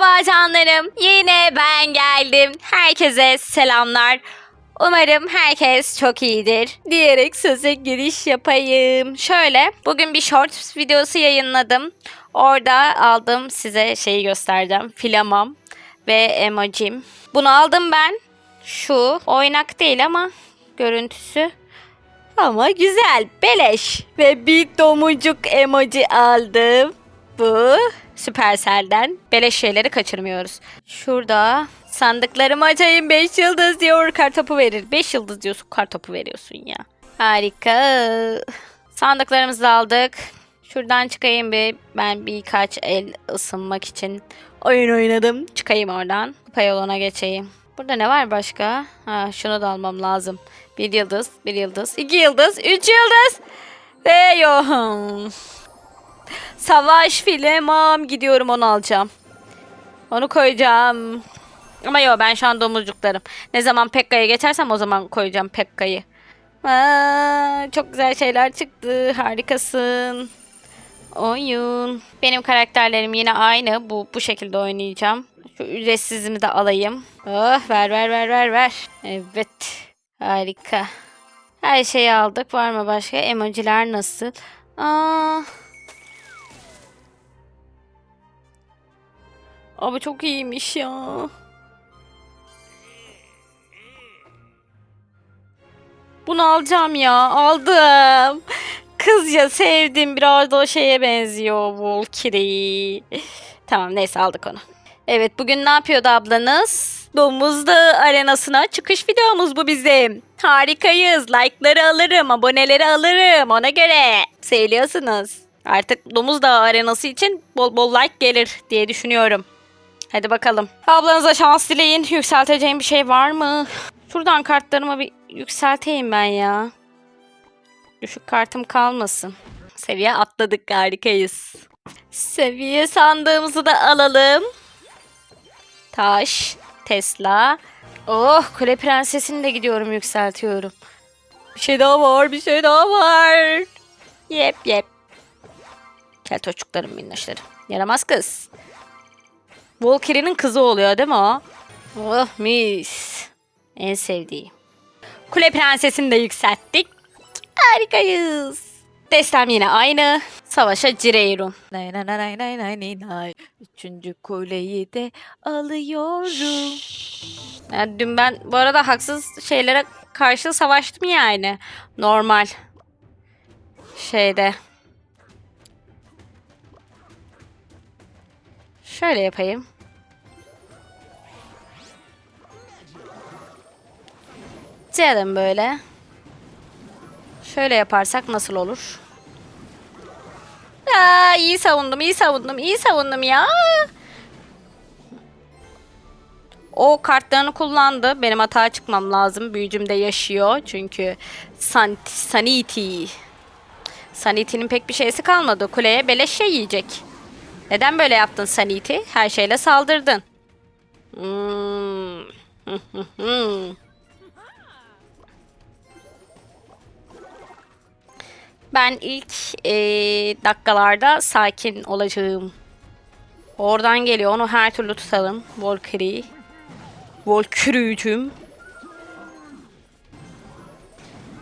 Merhaba canlarım. Yine ben geldim. Herkese selamlar. Umarım herkes çok iyidir diyerek söze giriş yapayım. Şöyle bugün bir short videosu yayınladım. Orada aldım size şeyi göstereceğim. Filamam ve emojim. Bunu aldım ben. Şu oynak değil ama görüntüsü ama güzel, beleş. Ve bir domuzcuk emoji aldım. Bu Supercell'den. Beleş şeyleri kaçırmıyoruz. Şurada sandıklarımı açayım 5 yıldız diyor kartopu verir. 5 yıldız diyorsun kartopu veriyorsun ya. Harika. Sandıklarımızı aldık. Şuradan çıkayım bir. Ben birkaç el ısınmak için oyun oynadım. Çıkayım oradan. Kupa yoluna geçeyim. Burada ne var başka? Ha, şunu da almam lazım. Bir yıldız, bir yıldız, iki yıldız, üç yıldız. Ve yok. Savaş filemam. Gidiyorum onu alacağım. Onu koyacağım. Ama yok ben şu an domuzcuklarım. Ne zaman Pekka'ya geçersem o zaman koyacağım Pekka'yı. Çok güzel şeyler çıktı. Harikasın. Oyun. Benim karakterlerim yine aynı. Bu bu şekilde oynayacağım. Şu ücretsizimi de alayım. Oh, ver ver ver ver ver. Evet. Harika. Her şeyi aldık. Var mı başka? Emojiler nasıl? Aa. Abi çok iyiymiş ya. Bunu alacağım ya. Aldım. Kızca sevdim. Biraz da o şeye benziyor. Valkyrie. Tamam neyse aldık onu. Evet bugün ne yapıyordu ablanız? Domuz Dağı arenasına çıkış videomuz bu bizim. Harikayız. Like'ları alırım, aboneleri alırım. Ona göre. Seviyorsunuz. Artık Domuz Dağı arenası için bol bol like gelir diye düşünüyorum. Hadi bakalım. Ablanıza şans dileyin. Yükselteceğim bir şey var mı? Şuradan kartlarımı bir yükselteyim ben ya. Düşük kartım kalmasın. Seviye atladık harikayız. Seviye sandığımızı da alalım. Taş, Tesla. Oh kule prensesini de gidiyorum yükseltiyorum. Bir şey daha var bir şey daha var. Yep yep. Gel çocuklarım minnoşları. Yaramaz kız. Valkyrie'nin kızı oluyor değil mi o? Oh mis. En sevdiğim. Kule prensesini de yükselttik. Harikayız. Destem yine aynı. Savaşa Cireyrun. Nay nay nay nay nay nay nay. Üçüncü kuleyi de alıyorum. Yani dün ben bu arada haksız şeylere karşı savaştım yani. Normal. Şeyde. Şöyle yapayım. Diyelim böyle. Şöyle yaparsak nasıl olur? Aa, iyi savundum, iyi savundum, iyi savundum ya. O kartlarını kullandı. Benim hata çıkmam lazım. Büyücüm de yaşıyor. Çünkü San Sanity. Sanity'nin pek bir şeysi kalmadı. Kuleye beleş şey yiyecek. Neden böyle yaptın Sanity? Her şeyle saldırdın. Hmm. ben ilk eee, dakikalarda sakin olacağım. Oradan geliyor. Onu her türlü tutalım. Valkyrie. Valkyrie'cüm.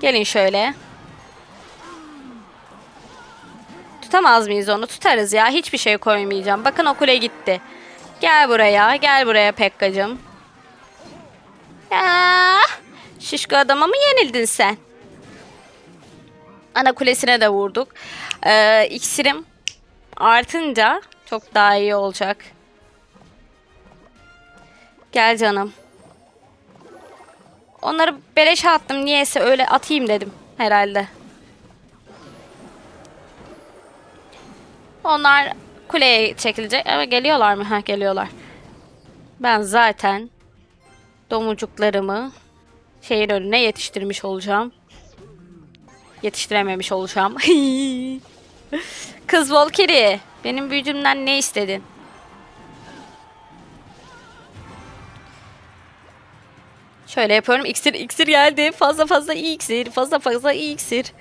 Gelin şöyle. Tutamaz mıyız onu? Tutarız ya. Hiçbir şey koymayacağım. Bakın o kule gitti. Gel buraya. Gel buraya Pekkacım. Ya, şişko adama mı yenildin sen? Ana kulesine de vurduk. Ee, iksirim artınca çok daha iyi olacak. Gel canım. Onları beleşe attım. Niyeyse öyle atayım dedim herhalde. Onlar kuleye çekilecek. Ama geliyorlar mı? Ha geliyorlar. Ben zaten domuzcuklarımı şehir önüne yetiştirmiş olacağım. Yetiştirememiş olacağım. Kız Valkyrie, benim büyücümden ne istedin? Şöyle yapıyorum. İksir, iksir geldi. Fazla fazla iyi iksir. Fazla fazla iyi iksir.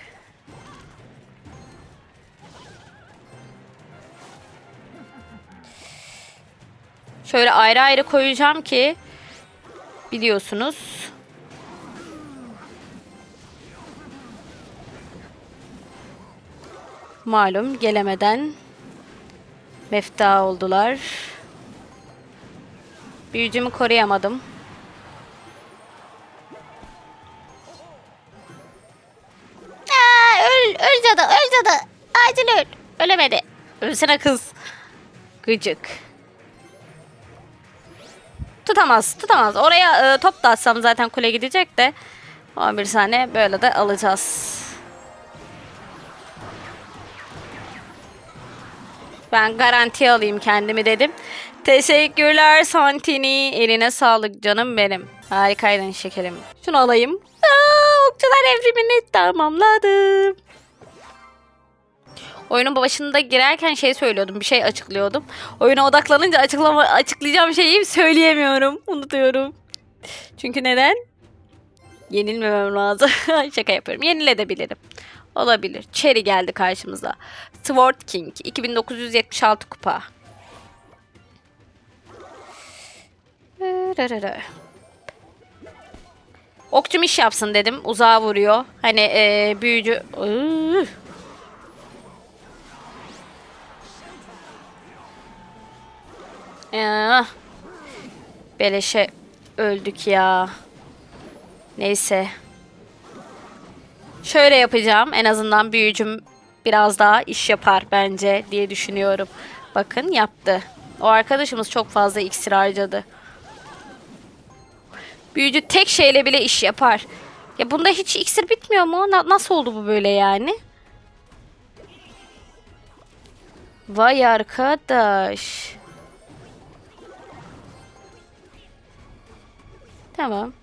Şöyle ayrı ayrı koyacağım ki biliyorsunuz. Malum gelemeden mefta oldular. Büyücümü koruyamadım. Aa, öl, öl cadı, öl cadı. Acil öl. Ölemedi. Ölsene kız. Gıcık. Tutamaz, tutamaz. Oraya e, top da atsam zaten kule gidecek de. 11 saniye böyle de alacağız. Ben garanti alayım kendimi dedim. Teşekkürler Santini. Eline sağlık canım benim. Harikaydın şekerim. Şunu alayım. Aa, okçular evrimini tamamladım. Oyunun başında girerken şey söylüyordum. Bir şey açıklıyordum. Oyuna odaklanınca açıklama, açıklayacağım şeyi söyleyemiyorum. Unutuyorum. Çünkü neden? Yenilmemem lazım. Şaka yapıyorum. Yeniledebilirim. Olabilir. Cherry geldi karşımıza. Sword King. 2976 kupa. Okçum iş yapsın dedim. Uzağa vuruyor. Hani eee, büyücü... Iıı. Ya. Beleşe öldük ya. Neyse. Şöyle yapacağım. En azından büyücüm biraz daha iş yapar bence diye düşünüyorum. Bakın yaptı. O arkadaşımız çok fazla iksir harcadı. Büyücü tek şeyle bile iş yapar. Ya bunda hiç iksir bitmiyor mu? Na- nasıl oldu bu böyle yani? Vay arkadaş. Tamam.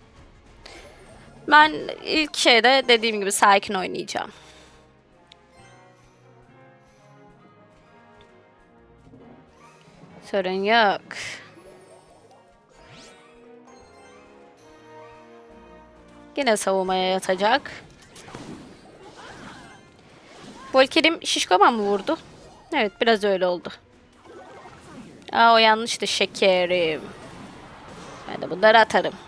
Ben ilk şeyde dediğim gibi sakin oynayacağım. Sorun yok. Yine savunmaya yatacak. Volkerim şişkoman mı vurdu? Evet biraz öyle oldu. Aa o yanlıştı şekerim. Ben de bunları atarım.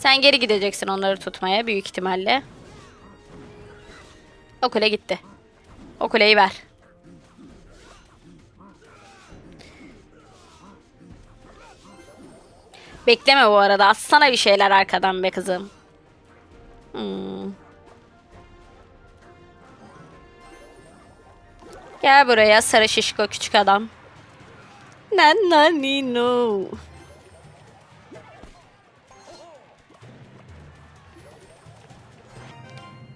Sen geri gideceksin onları tutmaya büyük ihtimalle. O kule gitti. O kuleyi ver. Bekleme bu arada. Atsana bir şeyler arkadan be kızım. Hmm. Gel buraya sarı şişko küçük adam. Nananino.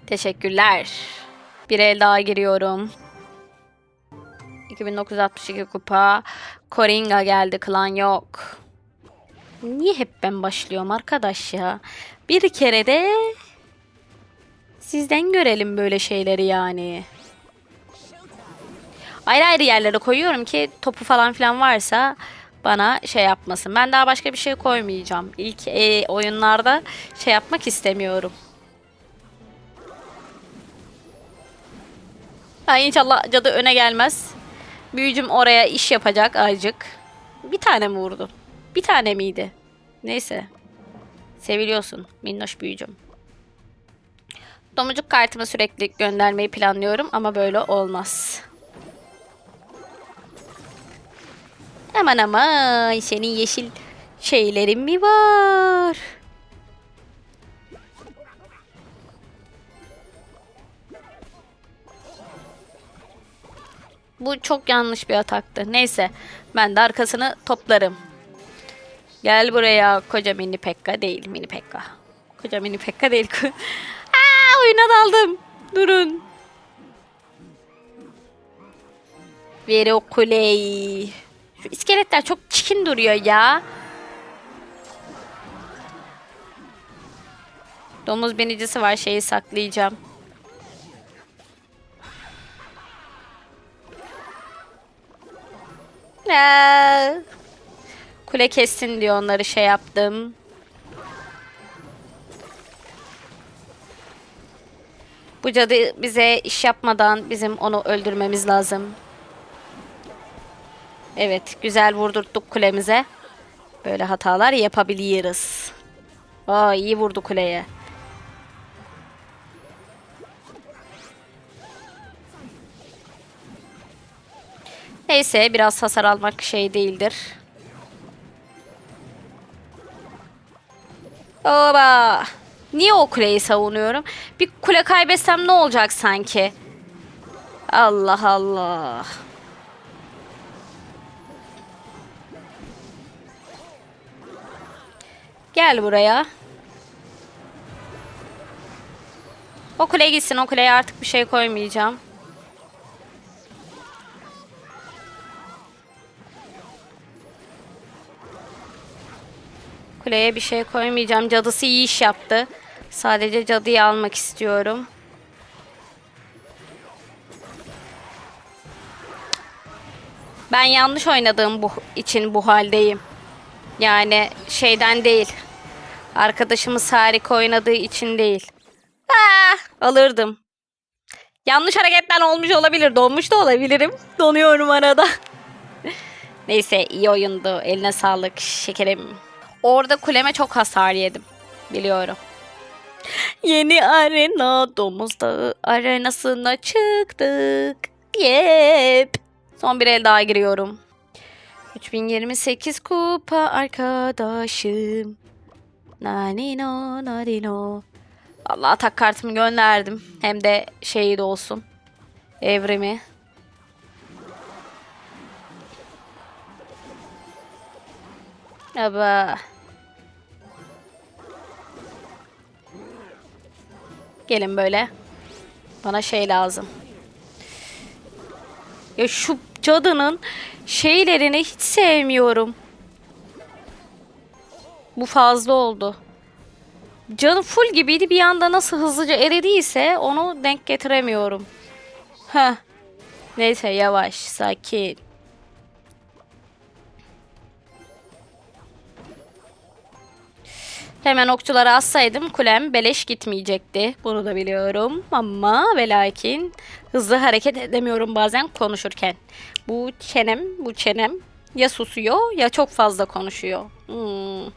Teşekkürler. Bir el daha giriyorum. 2962 kupa. Koringa geldi. Klan yok. Niye hep ben başlıyorum arkadaş ya? Bir kere de sizden görelim böyle şeyleri yani. Ayrı ayrı yerlere koyuyorum ki topu falan filan varsa bana şey yapmasın. Ben daha başka bir şey koymayacağım. İlk e, oyunlarda şey yapmak istemiyorum. Ha, inşallah cadı öne gelmez. Büyücüm oraya iş yapacak azıcık. Bir tane mi vurdu? Bir tane miydi? Neyse. Seviliyorsun minnoş büyücüm. Domuzcuk kartımı sürekli göndermeyi planlıyorum ama böyle olmaz. Aman aman senin yeşil şeylerin mi var? Bu çok yanlış bir ataktı. Neyse ben de arkasını toplarım. Gel buraya koca mini pekka değil mini pekka. Koca mini pekka değil. Aa, oyuna daldım. Durun. Veri o kuleyi. Şu iskeletler çok çikin duruyor ya. Domuz binicisi var şeyi saklayacağım. Kule kessin diyor onları şey yaptım. Bu cadı bize iş yapmadan bizim onu öldürmemiz lazım. Evet güzel vurdurttuk kulemize. Böyle hatalar yapabiliriz. Aa iyi vurdu kuleye. Neyse biraz hasar almak şey değildir. Oba. Niye o kuleyi savunuyorum? Bir kule kaybetsem ne olacak sanki? Allah Allah. Gel buraya. O kuleye gitsin. O kuleye artık bir şey koymayacağım. Kuleye bir şey koymayacağım. Cadısı iyi iş yaptı. Sadece cadıyı almak istiyorum. Ben yanlış oynadığım bu için bu haldeyim. Yani şeyden değil. Arkadaşımız harika oynadığı için değil. Aa, alırdım. Yanlış hareketler olmuş olabilir. Donmuş da olabilirim. Donuyorum arada. Neyse iyi oyundu. Eline sağlık şekerim. Orada kuleme çok hasar yedim. Biliyorum. Yeni arena domuz dağı arenasına çıktık. Yep. Son bir el daha giriyorum. 3028 kupa arkadaşım. Nanino nanino. Allah tak kartımı gönderdim. Hem de şeyi de olsun. Evrimi. Aba. Gelin böyle. Bana şey lazım. Ya şu cadının şeylerini hiç sevmiyorum. Bu fazla oldu. Canı full gibiydi bir anda nasıl hızlıca eridiyse onu denk getiremiyorum. Heh. Neyse yavaş sakin. Hemen okçuları assaydım kulem beleş gitmeyecekti. Bunu da biliyorum ama ve lakin hızlı hareket edemiyorum bazen konuşurken. Bu çenem, bu çenem ya susuyor ya çok fazla konuşuyor. Hmm.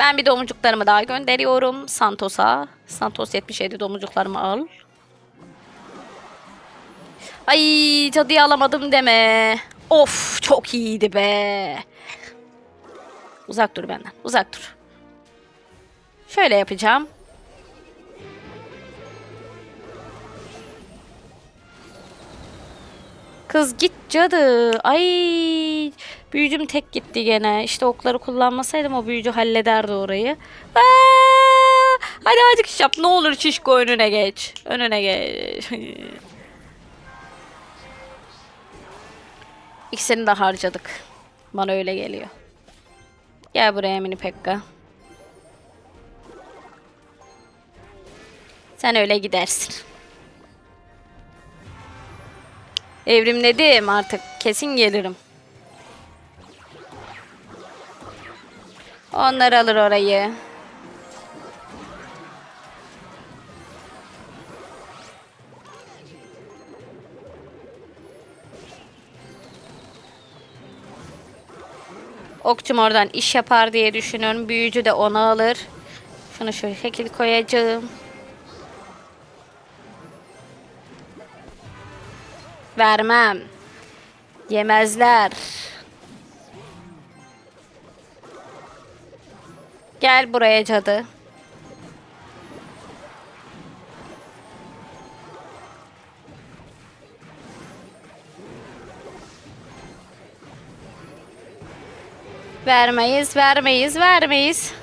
Ben bir domuzcuklarımı daha gönderiyorum Santos'a. Santos 77 domuzcuklarımı al. Ay cadıyı alamadım deme. Of çok iyiydi be. Uzak dur benden. Uzak dur. Şöyle yapacağım. Kız git cadı. Ay büyücüm tek gitti gene. İşte okları kullanmasaydım o büyücü hallederdi orayı. Aa, hadi artık iş yap. Ne olur şişko önüne geç. Önüne geç. İkisini de harcadık. Bana öyle geliyor. Gel buraya mini Pekka. Sen öyle gidersin. Evrimledim artık. Kesin gelirim. Onlar alır orayı. Okçum oradan iş yapar diye düşünüyorum. Büyücü de onu alır. Şunu şu şekil koyacağım. Vermem. Yemezler. Gel buraya cadı. Vermeyiz, vermeyiz, vermeyiz.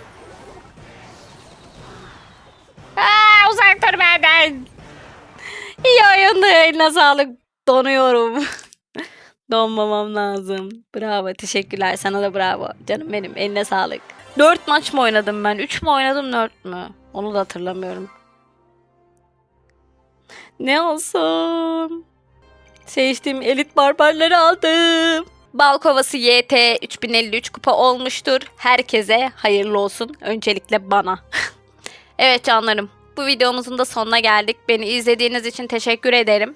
Aa, uzak dur benden. İyi oyundu. Eline sağlık. Donuyorum. Donmamam lazım. Bravo. Teşekkürler. Sana da bravo. Canım benim. Eline sağlık. 4 maç mı oynadım ben? 3 mü oynadım 4 mü? Onu da hatırlamıyorum. Ne olsun? Seçtiğim elit barbarları aldım. Balkovası YT 3053 kupa olmuştur. Herkese hayırlı olsun. Öncelikle bana. evet canlarım. Bu videomuzun da sonuna geldik. Beni izlediğiniz için teşekkür ederim.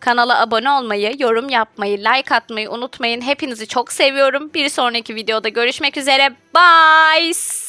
Kanala abone olmayı, yorum yapmayı, like atmayı unutmayın. Hepinizi çok seviyorum. Bir sonraki videoda görüşmek üzere. Bye.